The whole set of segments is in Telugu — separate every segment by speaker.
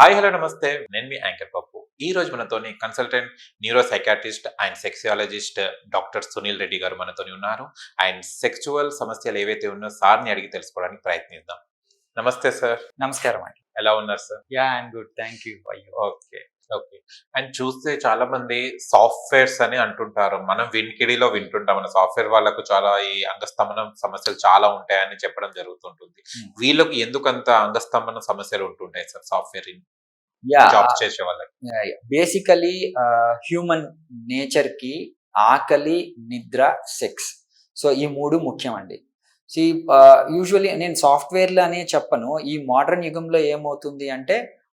Speaker 1: హాయ్ హలో నమస్తే. నేను మీ యాంకర్ పప్పు. ఈ రోజు మనతోని consultant neuro psychiatrist and sexologist doctor Sunil Reddy garu మనతోని ఉన్నారు. అండ్ సెక్చువల్ సమస్యలు ఏవైతే ఉన్నాయో సార్ని అడిగి తెలుసుకోవడానికి ప్రయత్నిద్దాం. నమస్తే సార్.
Speaker 2: నమస్కారం అండి.
Speaker 1: ఎలా ఉన్నారు sir?
Speaker 2: Yeah I'm good. Thank you.
Speaker 1: Okay. Okay. And చూస్తే చాలా మంది సాఫ్ట్వేర్స్ అని అంటుంటారు. మనం వినికిడిలో వింటుంటాం మన సాఫ్ట్వేర్ వాళ్ళకు చాలా ఈ అంగస్తంభనం సమస్యలు చాలా ఉంటాయని చెప్పడం జరుగుతుంటుంది. వీళ్ళకి ఎందుకంత అంగస్తంభనం సమస్యలు ఉంటుంటాయి సార్ సాఫ్ట్వేర్
Speaker 2: యా.
Speaker 1: జాబ్స్ చేసే వాళ్ళకి?
Speaker 2: బేసికలీ హ్యూమన్ నేచర్కి ఆకలి నిద్ర సెక్స్. సో ఈ మూడు ముఖ్యం అండి సి యూజువలీ నేను సాఫ్ట్వేర్లు అనే చెప్పను. ఈ మోడర్న్ యుగంలో ఏమవుతుంది అంటే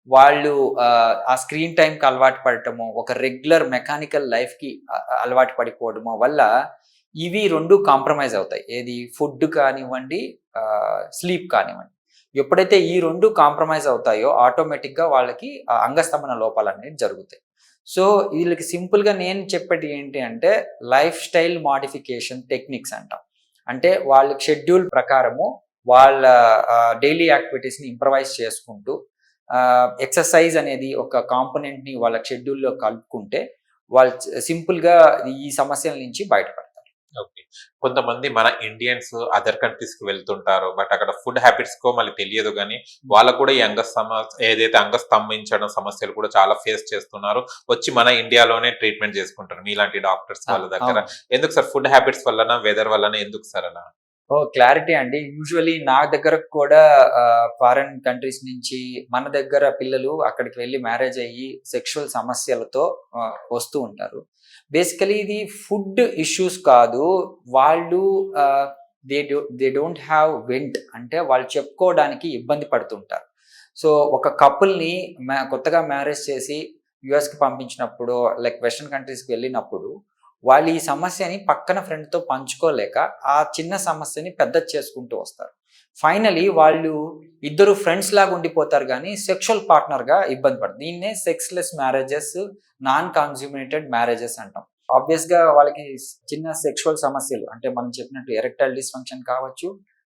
Speaker 2: వాళ్ళు ఆ, స్క్రీన్ టైంకి అలవాటు పడటము ఒక రెగ్యులర్ మెకానికల్ లైఫ్కి అలవాటు పడిపోవడము వల్ల ఇవి రెండు కాంప్రమైజ్ అవుతాయి. ఏది ఫుడ్ కానివ్వండి స్లీప్ కానివ్వండి. ఎప్పుడైతే ఈ రెండు కాంప్రమైజ్ అవుతాయో ఆటోమేటిక్గా వాళ్ళకి ఆ అంగస్తంభన లోపాలు అనేవి జరుగుతాయి. సో వీళ్ళకి సింపుల్గా నేను చెప్పేది ఏంటి అంటే లైఫ్ స్టైల్ మాడిఫికేషన్ టెక్నిక్స్ అంటాం. అంటే వాళ్ళ షెడ్యూల్ ప్రకారము వాళ్ళ డైలీ యాక్టివిటీస్ని ఇంప్రవైజ్ చేసుకుంటూ ఎక్సర్సైజ్ అనేది ఒక కాంపోనెంట్ని వాళ్ళ షెడ్యూల్లో కలుపుకుంటే వాళ్ళు సింపుల్గా ఈ సమస్యల నుంచి బయటపడతారు.
Speaker 1: ఓకే. కొంతమంది మన ఇండియన్స్ అదర్ కంట్రీస్కి వెళ్తుంటారు బట్ అక్కడ ఫుడ్ హ్యాబిట్స్ కో మళ్ళీ తెలియదు కానీ వాళ్ళకు కూడా ఈ అంగస్తంభ ఏదైతే అంగస్తంభించడం సమస్యలు కూడా చాలా ఫేస్ చేస్తున్నారు. వచ్చి మన ఇండియాలోనే ట్రీట్మెంట్ చేసుకుంటారు. మీలాంటి డాక్టర్స్ వాళ్ళ దగ్గర. ఎందుకు సార్? ఫుడ్ హ్యాబిట్స్ వలన వెదర్ వలన ఎందుకు సార్ అలా?
Speaker 2: ఓ క్లారిటీ అండి. యూజువలీ నా దగ్గర కూడా ఫారెన్ కంట్రీస్ నుంచి మన దగ్గర పిల్లలు అక్కడికి వెళ్ళి మ్యారేజ్ అయ్యి సెక్షువల్ సమస్యలతో వస్తూ ఉంటారు. బేసికలీ ఇది ఫుడ్ ఇష్యూస్ కాదు. వాళ్ళు they they don't have vent అంటే వాళ్ళు చెప్పుకోవడానికి ఇబ్బంది పడుతుంటారు. సో ఒక కపుల్ని కొత్తగా మ్యారేజ్ చేసి యుఎస్కి పంపించినప్పుడు లైక్ వెస్ట్రన్ కంట్రీస్కి వెళ్ళినప్పుడు వాళ్ళు ఈ సమస్యని పక్కన ఫ్రెండ్తో పంచుకోలేక ఆ చిన్న సమస్యని పెద్ద చేసుకుంటూ వస్తారు. ఫైనలీ వాళ్ళు ఇద్దరు ఫ్రెండ్స్ లాగా ఉండిపోతారు కానీ సెక్షువల్ పార్ట్నర్గా ఇబ్బంది పడుతుంది దీన్నే sexless marriages non consummated marriages అంటాం ఆబ్వియస్గా వాళ్ళకి చిన్న సెక్షువల్ సమస్యలు అంటే మనం చెప్పినట్టు ఎరెక్టైల్ డిస్ఫంక్షన్ కావచ్చు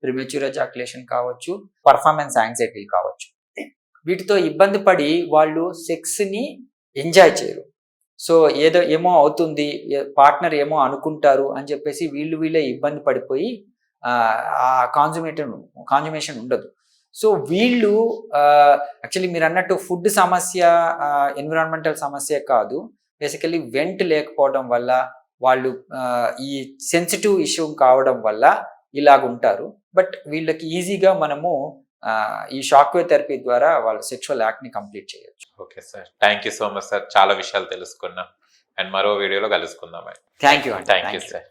Speaker 2: ప్రిమెచ్యూర్ ఎజాక్యులేషన్ కావచ్చు పర్ఫార్మెన్స్ యాంగ్జైటీ కావచ్చు. వీటితో ఇబ్బంది పడి వాళ్ళు సెక్స్ని ఎంజాయ్ చేయరు. సో ఏదో ఏమో అవుతుంది పార్ట్నర్ ఏమో అనుకుంటారు అని చెప్పేసి వీళ్ళు వీళ్ళే ఇబ్బంది పడిపోయి ఆ, ఆ కాన్జుమేషన్ కాన్జుమేషన్ ఉండదు. సో వీళ్ళు యాక్చువల్లీ మీరు అన్నట్టు ఫుడ్ సమస్య ఎన్విరాన్మెంటల్ సమస్య కాదు. బేసికలీ వెంట్ లేకపోవడం వల్ల వాళ్ళు ఈ సెన్సిటివ్ ఇష్యూ కావడం వల్ల ఇలాగ ఉంటారు బట్ వీళ్ళకి ఈజీగా మనము ఆ, ఈ షాక్వేవ్ థెరపీ ద్వారా వాళ్ళ సెక్షువల్ యాక్ట్ని కంప్లీట్ చేయొచ్చు.
Speaker 1: Okay sir thank you so much sir చాలా విషయాలు తెలుసుకున్నాం. అండ్ మరో వీడియోలో కలుసుకుందాం.
Speaker 2: థ్యాంక్ యూ అండి
Speaker 1: థ్యాంక్ యూ. సార్